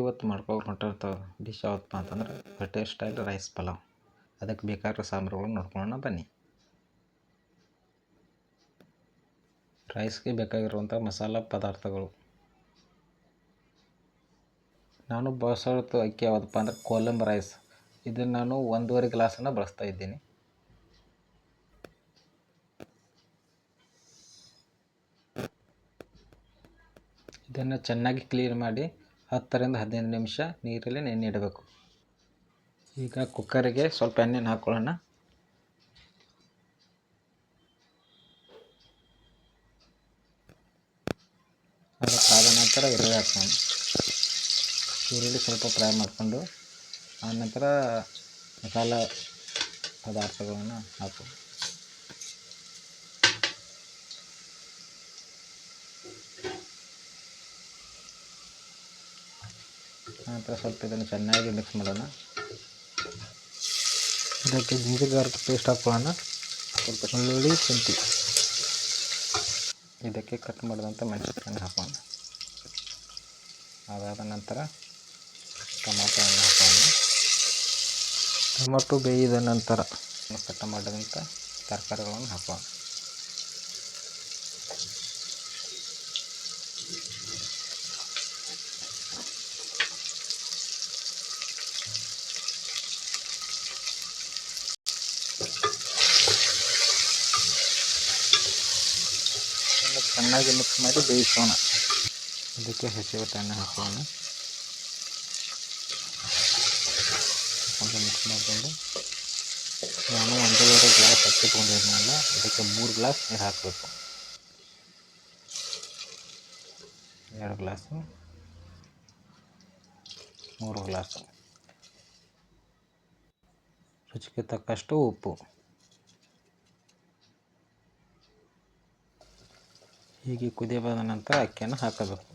ಇವತ್ತು ಮಾಡ್ಕೊಂಡು ಹೊಂಟಿರ್ತಾವೆ ಡಿಶ್ ಯಾವತ್ತಪ್ಪ ಅಂತಂದ್ರೆ ಹೋಟೆಲ್ ಸ್ಟೈಲ್ ರೈಸ್ ಪಲಾವ್. ಅದಕ್ಕೆ ಬೇಕಾಗಿರೋ ಸಾಂಬಾರುಗಳನ್ನ ನೋಡ್ಕೊಳ್ಳೋಣ ಬನ್ನಿ. ರೈಸ್ಗೆ ಬೇಕಾಗಿರುವಂಥ ಮಸಾಲ ಪದಾರ್ಥಗಳು. ನಾನು ಬಳಸೋದು ಅಕ್ಕಿ ಯಾವುದಪ್ಪ ಅಂದ್ರೆ ಕೋಲಂಬ್ ರೈಸ್ ಇದನ್ನು ನಾನು ಒಂದೂವರೆ ಗ್ಲಾಸನ್ನು ಬಳಸ್ತಾ ಇದ್ದೀನಿ. ಇದನ್ನು ಚೆನ್ನಾಗಿ ಕ್ಲೀನ್ ಮಾಡಿ ಹತ್ತರಿಂದ ಹದಿನೈದು ನಿಮಿಷ ನೀರಲ್ಲಿ ನೆನೆ ಇಡಬೇಕು. ಈಗ ಕುಕ್ಕರಿಗೆ ಸ್ವಲ್ಪ ಎಣ್ಣೆನ ಹಾಕ್ಕೊಳ್ಳೋಣ ಅದಕ್ಕಾದ ನಂತರ ಈರುಳ್ಳಿ ಹಾಕೋಣ. ಈರುಳ್ಳಿ ಸ್ವಲ್ಪ ಫ್ರೈ ಮಾಡಿಕೊಂಡು ಆನಂತರ ಮಸಾಲ ಪದಾರ್ಥಗಳನ್ನು ಹಾಕು ನಂತರ ಸ್ವಲ್ಪ ಇದನ್ನು ಚೆನ್ನಾಗಿ ಮಿಕ್ಸ್ ಮಾಡೋಣ. ಇದಕ್ಕೆ ಜಿಂಜರ್ ಗಾರ್ಲಿಕ್ ಪೇಸ್ಟ್ ಹಾಕೊಳ್ಳೋಣ ಸ್ವಲ್ಪ ಬೆಳ್ಳುಳ್ಳಿ ಶುಂಠಿ. ಇದಕ್ಕೆ ಕಟ್ ಮಾಡಿದಂಥ ಮೆಣಸಿನಕಾಯಿ ಹಾಕೋಣ. ಅದಾದ ನಂತರ ಟೊಮಾಟೋವನ್ನು ಹಾಕೋಣ. ಟೊಮೊಟೊ ಬೇಯಿದ ನಂತರ ಕಟ್ ಮಾಡಿದಂಥ ತರಕಾರಿಗಳನ್ನು ಹಾಕೋಣ. ಚೆನ್ನಾಗಿ ಮಿಕ್ಸ್ ಮಾಡಿ ಬೇಯಿಸೋಣ. ಇದಕ್ಕೆ ಹಸಿ ಬಟಾಣಿ ಹಾಕೋಣ. ಮಿಕ್ಸ್ ಮಾಡಿಕೊಂಡು ನಾನು ಒಂದೂವರೆ ಗ್ಲಾಸ್ ಅಕ್ಕಿ ಅದಕ್ಕೆ ಮೂರು ಗ್ಲಾಸ್ ನೀರು ಹಾಕಬೇಕು. ಎರಡು ಗ್ಲಾಸು ಮೂರು ಗ್ಲಾಸು ರುಚಿಗೆ ತಕ್ಕಷ್ಟು ಉಪ್ಪು. ಹೀಗೆ ಕುದಿ ಬಂದ ನಂತರ ಅಕ್ಕಿಯನ್ನು ಹಾಕಬೇಕು.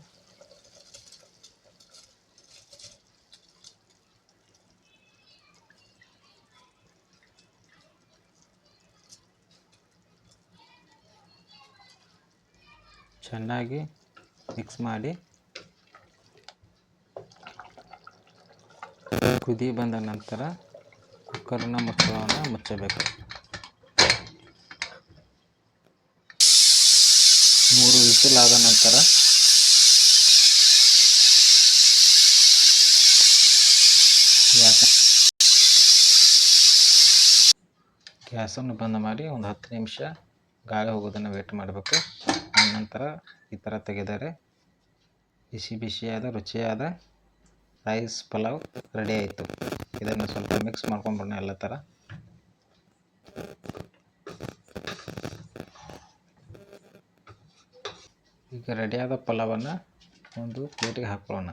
ಚೆನ್ನಾಗಿ ಮಿಕ್ಸ್ ಮಾಡಿ ಕುದಿ ಬಂದ ನಂತರ ಕುಕ್ಕರ್ನ ಮುಚ್ಚಳವನ್ನು ಮುಚ್ಚಬೇಕು. ಆದ ನಂತರ ಗ್ಯಾಸ್ ಗ್ಯಾಸನ್ನು ಬಂದ್ ಮಾಡಿ ಒಂದು ಹತ್ತು ನಿಮಿಷ ಗಾಳಿ ಹೋಗೋದನ್ನು ವೇಟ್ ಮಾಡಬೇಕು. ಆನಂತರ ಈ ಥರ ತೆಗೆದರೆ ಬಿಸಿ ಬಿಸಿಯಾದ, ರುಚಿಯಾದ ರೈಸ್ ಪಲಾವ್ ರೆಡಿ ಆಯಿತು. ಇದನ್ನು ಸ್ವಲ್ಪ ಮಿಕ್ಸ್ ಮಾಡ್ಕೊಂಡ್ಬಿಡೋಣ ಎಲ್ಲ ಥರ ಈಗ ರೆಡಿಯಾದ ಪಲಾವನ್ನು ಒಂದು ಪ್ಲೇಟಿಗೆ ಹಾಕ್ಕೊಳ್ಳೋಣ